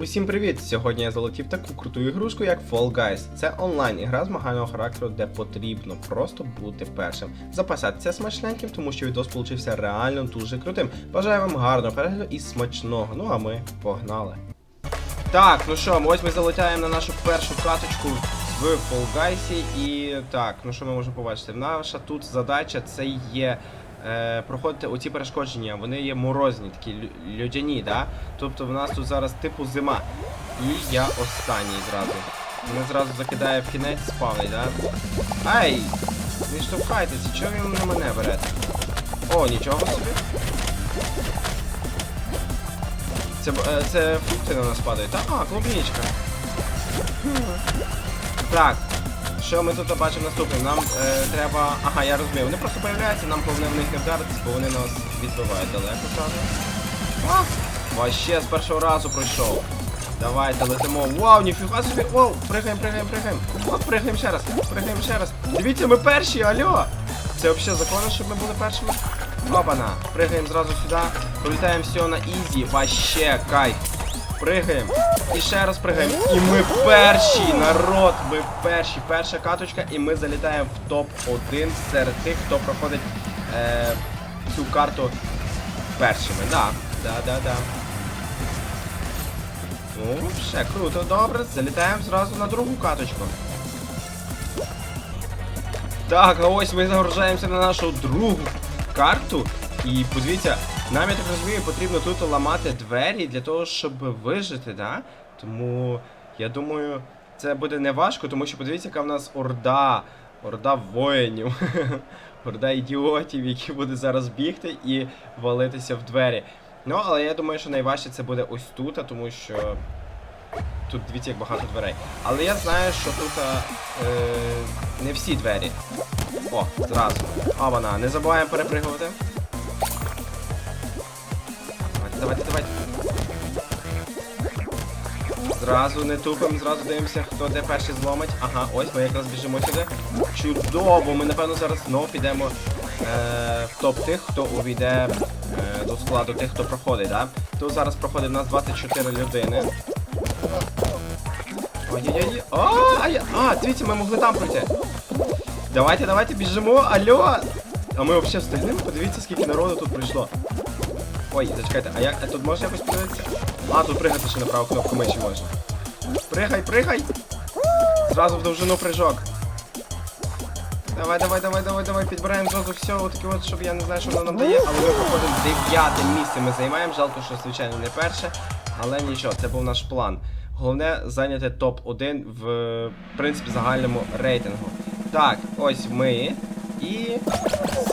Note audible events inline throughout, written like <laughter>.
Усім привіт! Сьогодні я залетів таку круту ігрушку, як Fall Guys. Це онлайн ігра змагального характеру, де потрібно просто бути першим. Запасатися смачненьким, тому що відос получився реально дуже крутим. Бажаю вам гарного перегляду і смачного. Ну а ми погнали. Так, ну що, ось ми залетаємо на нашу першу каточку в Fall Guys. І так, ну що ми можемо побачити? Наша тут задача це є е, проходити оці перешкодження. Вони є морозні, такі людяні, да? Тобто в нас тут зараз типу зима. І я останній зразу. Мене зразу закидає в кінець спавний, да? Ай! Не штовхайтеся, чого ви на мене берете? О, нічого собі. Це, е, це фрукти на нас падають. Та, а, клубничка. Так. Що ми тут бачимо наступним? Нам е, треба. Ага, я розумію. Вони просто появляються, нам головне в них не вдаритись, бо вони нас відбивають далеко зразу. А! Вообще з першого разу пройшов. Давайте летимо. Вау, ніфіга собі. Вау, пригаємо, пригаємо, пригаємо. О, пригаємо ще раз, пригаємо ще раз. Дивіться, ми перші, алло! Це взагалі законно, щоб ми були першими? Опана, пригаємо зразу сюди, пролітаємо все на ізі, вообще кайф. Пригаємо. І ще раз пригаємо. І ми перші, народ, ми перші. Перша каточка, і ми залітаємо в топ-1 серед тих, хто проходить е, цю карту першими. Да, да, да, да. Ну, ще круто, добре. Залітаємо зразу на другу каточку. Так, а ось ми загружаємося на нашу другу карту. І подивіться, нам, я так розумію, потрібно тут ламати двері для того, щоб вижити, да? Тому я думаю, це буде не важко, тому що подивіться, яка в нас орда. Орда воїнів. <laughs> Орда ідіотів, які буде зараз бігти і валитися в двері. Ну, але я думаю, що найважче це буде ось тут, тому що тут дивіться, як багато дверей. Але я знаю, що тут е, не всі двері. О, зразу. А вона. Не забуваємо перепригувати. Давайте, давайте. Зразу не тупим, зразу дивимося, хто де перший зломить. Ага, ось ми якраз біжимо сюди. Чудово! Ми напевно зараз знову підемо е, в топ тих, хто увійде е, до складу тих, хто проходить, да? Тут зараз проходить у нас 24 людини. Ой-ой-ой. А, я- а, дивіться, ми могли там пройти. Давайте, давайте, біжимо, алло! А ми взагалі встигнемо? Подивіться, скільки народу тут прийшло. Ой, зачекайте, а як а тут можна якось подивитися? А, тут пригати ще на праву кнопку миші можна. Пригай, пригай! Зразу в довжину прыжок. Давай, давай, давай, давай, давай, підбираємо зразу все, отаке от, щоб я не знаю, що воно нам дає, але ми проходимо дев'яте місце ми займаємо. Жалко, що звичайно не перше, але нічого, це був наш план. Головне зайняти топ-1 в, в принципі загальному рейтингу. Так, ось ми. І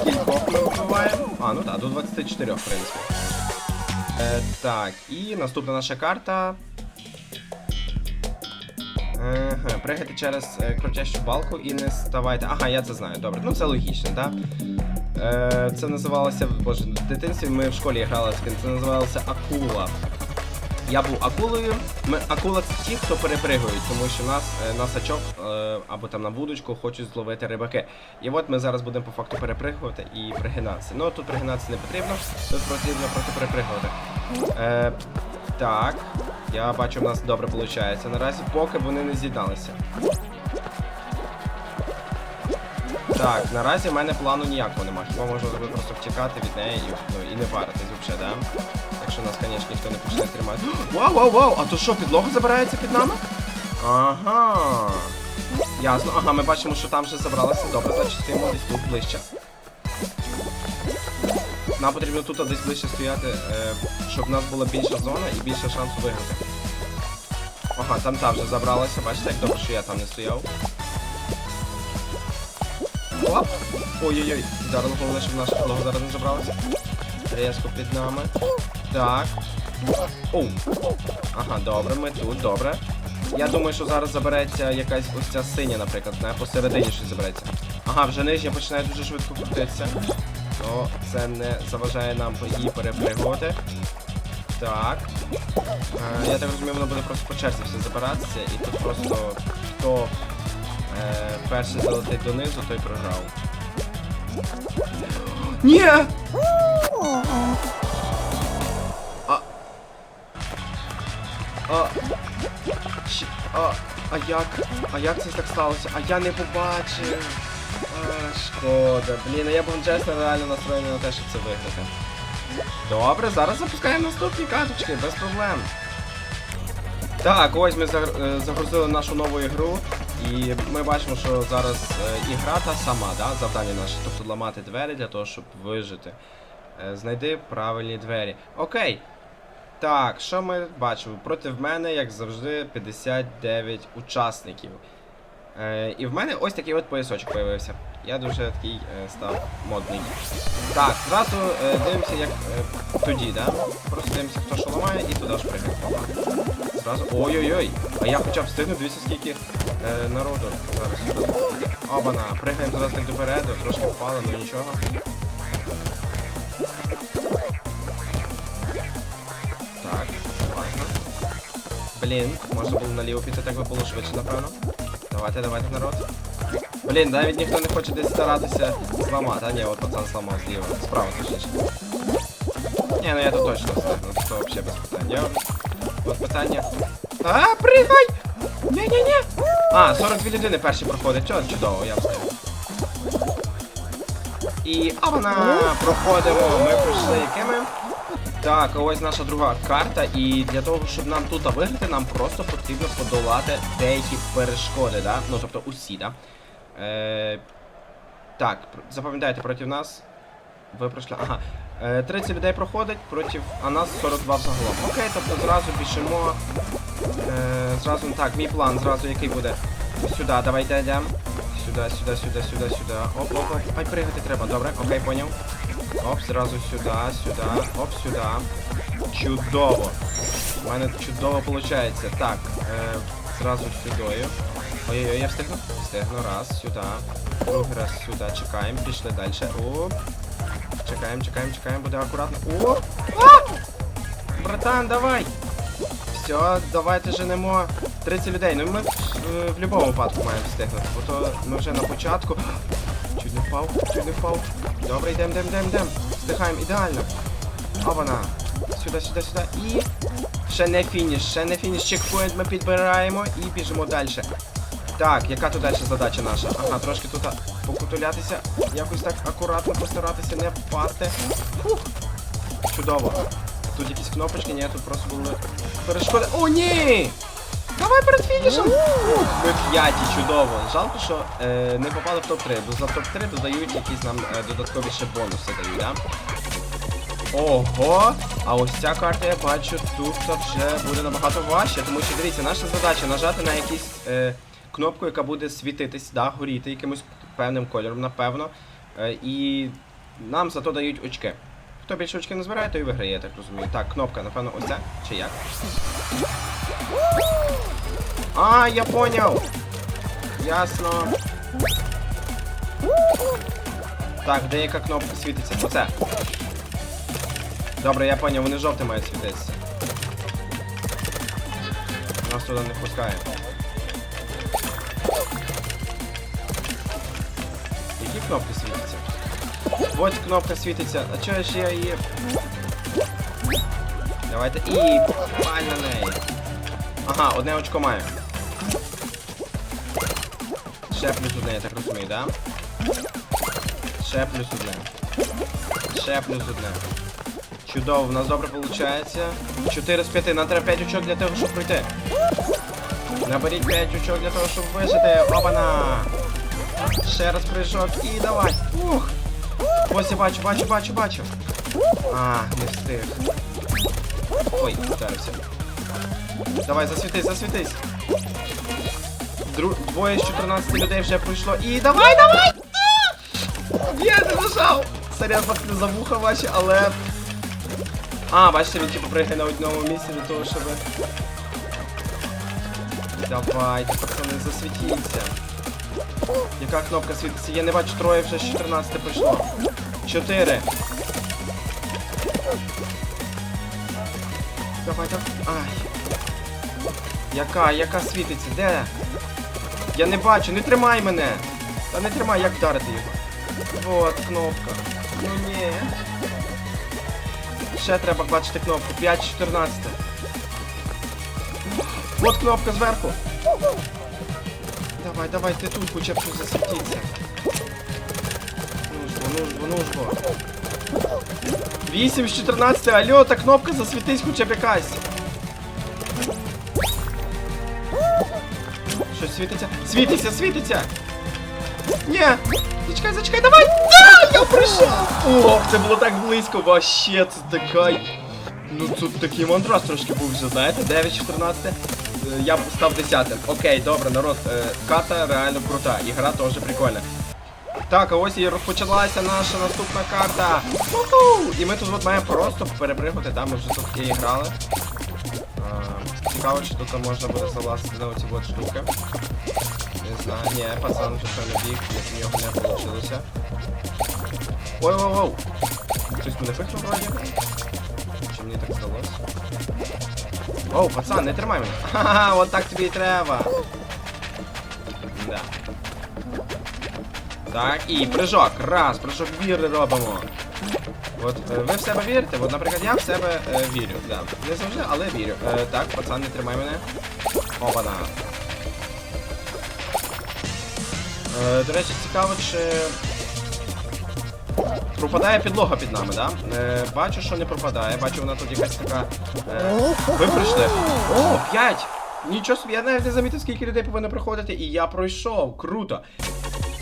скількох ми вбиваємо? А, ну так, до 24, в принципі. Е, так, і наступна наша карта. Ага, пригайте через е, крутящу балку і не ставайте. Ага, я це знаю, добре. Ну це логічно, так? Е, це називалося. Боже, в дитинстві ми в школі грали. Це називалося Акула. Я був акулою. Ми акула це ті, хто перепригують, тому що нас е, на сачок е, або там на вудочку хочуть зловити рибаки. І от ми зараз будемо по факту перепригувати і пригинатися. Ну тут пригинатися не потрібно, тут потрібно просто перепригувати. Е, так, я бачу, в нас добре виходить. Наразі поки вони не з'єдналися. Так, наразі в мене плану ніякого немає. Хіба можу просто втікати від неї і, ну, і не паритись взагалі, да? Якщо нас, звісно, ніхто не почне тримати. <gasps> Вау, вау, вау! А то що, підлога забирається під нами? Ага. Ясно. Ага, ми бачимо, що там вже забралося. Добре, значить стоїмо десь тут ближче. Нам потрібно тут десь ближче стояти, е, щоб в нас була більша зона і більше шансу виграти. Ага, там та вже забралася, бачите, як добре, що я там не стояв. Оп! Ой-ой-ой, зараз головне, щоб наша підлога зараз не забралася. Резко під нами. Так. Оу. Ага, добре, ми тут, добре. Я думаю, що зараз забереться якась ось ця синя, наприклад, не посередині щось забереться. Ага, вже нижня починає дуже швидко крутитися. То це не заважає нам її перепригувати. Так. Е, я так розумію, воно буде просто по черзі все забиратися, і тут просто хто перший залетить донизу, той програв. Ні! А... А, Щ- а, а як? А як це так сталося? А я не побачив. А, шкода. Блін, а я був чесно реально настроєний на те, щоб це виграти. Добре, зараз запускаємо наступні карточки, без проблем. Так, ось ми е, загрузили нашу нову ігру. І ми бачимо, що зараз е, ігра та сама, да, завдання наше. Тобто ламати двері для того, щоб вижити. Е, знайди правильні двері. Окей. Так, що ми бачимо? Проти мене, як завжди, 59 учасників. Е, і в мене ось такий от поясочок появився. Я дуже такий е, став модний. Так, зразу е, дивимося, як е, тоді, да? Просто дивимося, хто що ламає, і туди ж пригає. Зразу. Ой-ой-ой! А я хоча б встигну, дивіться, скільки е, народу зараз. Обана, пригаємо зараз так допереду, трошки впали, ну нічого. Так, ладно. Блін, можна було наліво піти, так би було швидше, напевно. Давайте, давайте, народ. Блін, навіть ніхто не хоче десь старатися зламати. А ні, от пацан зламав зліва. Справа точніше. Ні, ну я тут точно встигну, це взагалі без питань. Я... Питання. А, пригай! Ні-ні-ні! А, 42 людини перші проходять. Чо, чудово, я встиг. І а вона проходимо. Ми пройшли якими? Так, ось наша друга карта, і для того, щоб нам тут виграти, нам просто потрібно подолати деякі перешкоди, да? Ну, тобто усі, да? Е, так, запам'ятайте, проти нас. Ви пройшли. Ага. Е, 30 людей проходить проти, а нас 42 взагалом. Окей, тобто зразу біжимо. Е, зразу так, мій план, зразу який буде. Сюди, давайте йдемо. Сюди, сюди, сюди, сюди, сюди. Оп, оп, оп. Ай, пригати треба, добре, окей, поняв. Оп, зразу сюди, сюди, оп, сюди. Чудово. У мене чудово виходить. Так, е, зразу сюди. Ой-ой-ой, я встигну? Встигну. Раз, сюди. Другий раз сюди. Чекаємо, пішли далі. Оп. Чекаємо, чекаємо, чекаємо, буде акуратно. О! А! Братан, давай! Все, давайте женемо 30 людей. Ну ми в, в, в будь-якому випадку маємо встигнути, бо то ми вже на початку. Чуть не впав, чуть не впав. Добре, йдемо, йдемо, йдемо, йдемо. Встигаємо, ідеально. Опана. Сюди, сюди, сюди. І. Ще не фініш, ще не фініш. Чекпоінт ми підбираємо і біжимо далі. Так, яка тут далі задача наша? Ага, трошки тут покутулятися. Якось так акуратно постаратися не впасти. Фух. Чудово. Тут якісь кнопочки, ні, тут просто були перешкоди. О, ні! Давай перед фінішем! Ми п'яті, чудово. Жалко, що е, не попали в топ-3, бо за топ-3 додають якісь нам е, додаткові ще бонуси дають, да? Ого! А ось ця карта я бачу, тут вже буде набагато важче, тому що дивіться, наша задача нажати на якусь е, кнопку, яка буде світитись, да, горіти якимось певним кольором, напевно. Е, і нам зато дають очки. Хто більше очки не збирає, той виграє, я так розумію. Так, кнопка, напевно, ось чи як? А, я поняв! Ясно. Так, деяка кнопка світиться. Оце. Добре, я поняв, вони жовті мають світитися. Нас туди не пускає. Кнопки світяться? Ось кнопка світиться. А чого ж я її. Давайте. І попаль на неї. Ага, одне очко маю. Ще плюс одне, я так розумію, да? Ще плюс одне. Ще плюс одне. Чудово, в нас добре виходить. 4 з 5, нам треба 5 очок для того, щоб пройти. Наберіть 5 очок для того, щоб вижити. Опана! Ще раз прыжок і давай. Ух! Ось я бачу, бачу, бачу, бачу. А, не встиг. Ой, вдарився. Давай, засвітись, засвітись. Дру... Двоє з 14 людей вже пройшло. І давай, давай! Я не нажав! Сорян, пацани, за вуха ваші, але... А, бачите, він типу пригає на одному місці для того, щоб... Давайте, пацани, засвітіться. Яка кнопка світиться? Я не бачу, троє вже з 14 пройшло. Чотири. Давай, давай. Ай. Яка, яка світиться? Де? Я не бачу, не тримай мене! Та не тримай, як вдарити його. Вот кнопка. Ну ні. Ще треба бачити кнопку. 5-14. От кнопка зверху. Давай, давай, ти тут хоча б щось бо, ну ж бо. 8 з 14, алло, та кнопка засвітись хоча б якась. Щось світиться? Світиться, світиться! Ні! Зачекай, зачекай, давай! Да! Я прийшов! О, це було так близько, вообще, це така... Ну тут такий мандраж трошки був вже, знаєте, 9-14. Е, Я б став 10. Окей, добре, народ, е, карта реально крута, ігра теж прикольна. Так, а ось і розпочалася наша наступна карта. Уху! І ми тут от маємо просто перепригнути, да, ми вже тут і грали. А, цікаво, чи тут можна буде залазити на оці от штуки. Не знаю, ні, пацан вже що не біг, як в нього не вийшло. Ой, ой, ой. Щось мене пихнув вроді? Чи мені так здалося? Оу, пацан, не тримай мене. Ха-ха, от так тобі і треба. Да. Так, і прыжок. Раз, прыжок віри робимо. От е, ви в себе вірите? От, наприклад, я в себе е, вірю. Да. Не завжди, але вірю. Е, так, пацан, не тримай мене. Опана. Е, до речі, цікаво, чи пропадає підлога під нами, да? Е, бачу, що не пропадає. Бачу, вона тут якась така. Е, ви прийшли. О, 5! Нічого собі, я навіть не замітив, скільки людей повинно проходити, і я пройшов. Круто.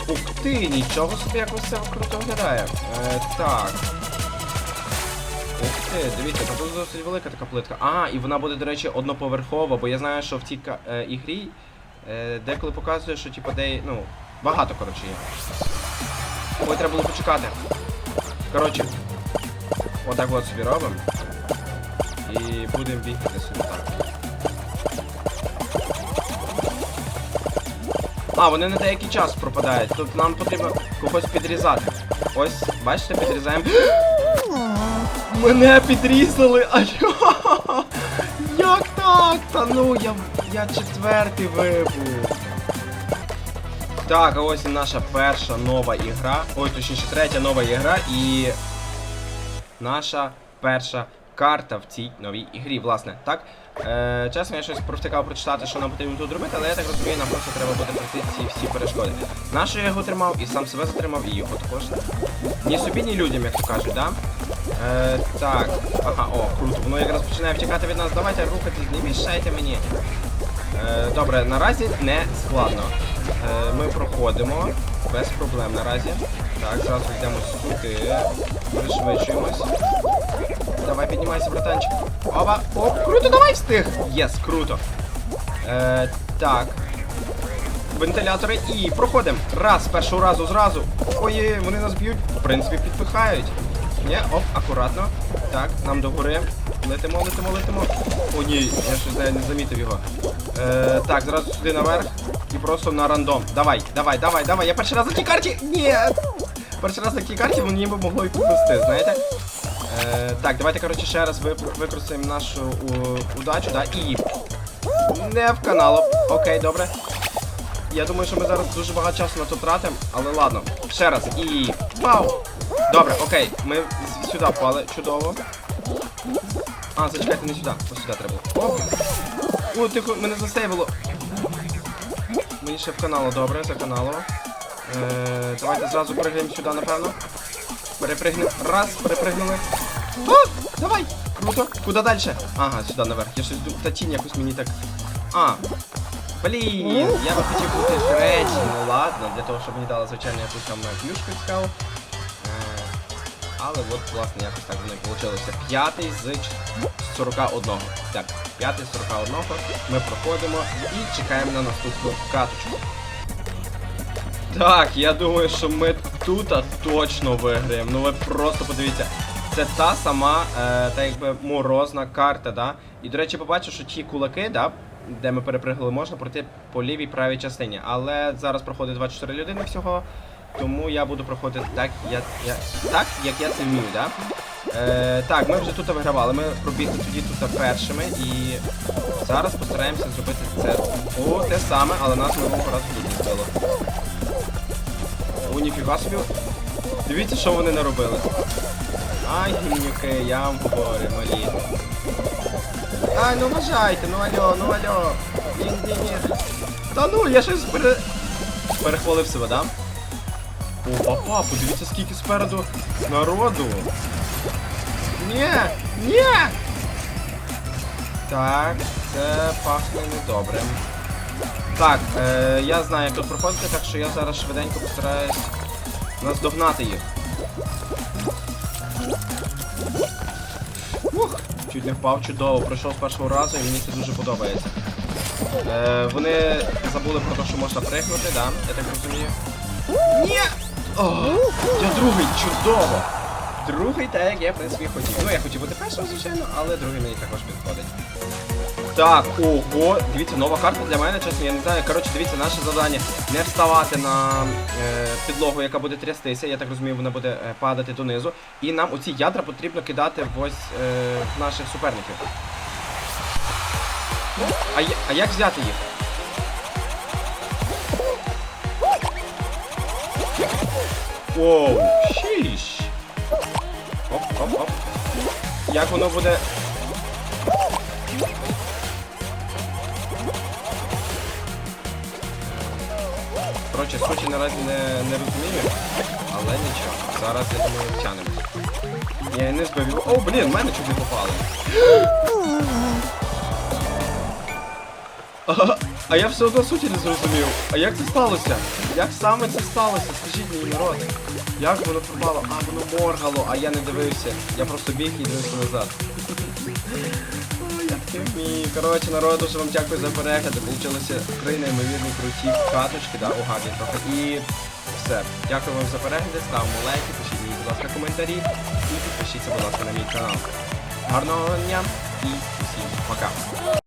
Ух ти, нічого собі якось це круто виглядає. Е, так. Ух ти, дивіться, тут досить велика така плитка. А, і вона буде, до речі, одноповерхова, бо я знаю, що в цій е, ігрі е, деколи показує, що типу де, ну, багато, коротше, є. Ой, треба було почекати. Коротше, отак от собі робимо. І будемо бігти собі так. А, вони на деякий час пропадають. Тут нам потрібно когось підрізати. Ось, бачите, підрізаємо. <gasps> Мене підрізали! Алло! <laughs> Як так? Та ну я, я четвертий вибув. Так, а ось і наша перша нова ігра. Ой, точніше, третя нова ігра і наша перша карта в цій новій ігрі, власне. Так. Е, чесно, я щось провтикав прочитати, що нам потрібно тут робити, але я так розумію, нам просто треба буде пройти ці всі перешкоди. Нашу я його тримав і сам себе затримав, і його також. Ні собі, ні людям, як то кажуть, да? Е, так. Ага, о, круто. Воно якраз починає втікати від нас. Давайте рухатись, не мішайте мені. Е, добре, наразі не складно. Е, ми проходимо без проблем наразі. Так, зразу йдемо сюди. Пришвидшуємось. Давай, піднімайся, братанчик. Оба! Оп, круто, давай встиг! Єс, круто. Е, так. Вентилятори і проходимо. Раз, першого разу зразу. Ой, вони нас б'ють. В принципі, підпихають. Ні, оп, акуратно. Так, нам до гори. Летимо, летимо, летимо. О, ні, я щось навіть не замітив його. Е, так, зразу сюди наверх і просто на рандом. Давай, давай, давай, давай. Я перший раз на тій карті. Ні. Перший раз на тій карті мені би могло і повести, знаєте? Е, так, давайте, коротше, ще раз використаємо нашу удачу, да, і. Не в каналу. Окей, добре. Я думаю, що ми зараз дуже багато часу на то тратимо, але ладно. Ще раз. І. Вау! Добре, окей, ми сюди впали. Чудово. А, зачекайте, не сюди. Ось сюди треба. було. О! Тихо, мене засейвило. Мені ще в каналу, добре, за каналу. Е, давайте зразу пригаємо сюди, напевно. Перепригнемо. Раз, перепригнули. О, давай! Круто. Куди далі? Ага, сюди наверх. Я щось ду- та тінь якось мені так. А. Блін, я би хотів бути третій, ну ладно, для того, щоб мені дали, звичайно, якусь там е, плюшку цікаву. Але от, власне, якось так воно і вийшло. П'ятий з 41. Так, п'ятий з 41. Ми проходимо і чекаємо на наступну каточку. Так, я думаю, що ми тут точно виграємо. Ну ви просто подивіться. Це та сама, е, та якби морозна карта, да? І, до речі, побачив, що ті кулаки, да, де ми перепригли, можна пройти по лівій правій частині. Але зараз проходить 24 людини всього. Тому я буду проходити так, я, я, так як я це вмію, да? Е, так, ми вже тут вигравали, ми пробігли тоді тут першими і зараз постараємося зробити це. О, те саме, але нас минулого разу тут збило. О, ніфіга собі. Дивіться, що вони наробили. Ай, гімнюки, я вам говорю, малі. Ай, ну вважайте, ну алло, ну алло. Ні, ні, ні. Та ну, я щось пере... перехвалив себе, да? О, папа, подивіться, скільки спереду народу. Ні, ні! Так, це пахне недобре. Так, е, я знаю, як тут проходити, так що я зараз швиденько постараюсь наздогнати їх. Ух, чуть не впав чудово, пройшов з першого разу і мені це дуже подобається. Е, вони забули про те, що можна пригнути, да? Я так розумію. Ні! О, я другий, чудово! Другий, так як я в принципі хотів. Ну, я хотів бути першим, звичайно, але другий мені також підходить. Так, ого, дивіться, нова карта для мене, чесно, я не знаю. Коротше, дивіться, наше завдання не вставати на е, підлогу, яка буде трястися. Я так розумію, вона буде е, падати донизу. І нам оці ядра потрібно кидати в ось е, наших суперників. А, а як взяти їх? Оу, шіш. Оп, оп, оп. Як воно буде. Коротше, суті наразі не, не розумію, але нічого. Зараз я думаю втягнемо. Я не збив його. О, блін, в мене не попали. А, я все одно суті не зрозумів. А як це сталося? Як саме це сталося? Скажіть мені, народ. Як воно пропало? А, воно моргало, а я не дивився. Я просто біг і дивився назад. Коротше, народ, дуже вам дякую за перегляд. Получилося три неймовірні круті каточки, да, у Габі трохи. І все. Дякую вам за перегляд, ставимо лайки, пишіть мені, будь ласка, коментарі і підпишіться, будь ласка, на мій канал. Гарного дня і усім пока.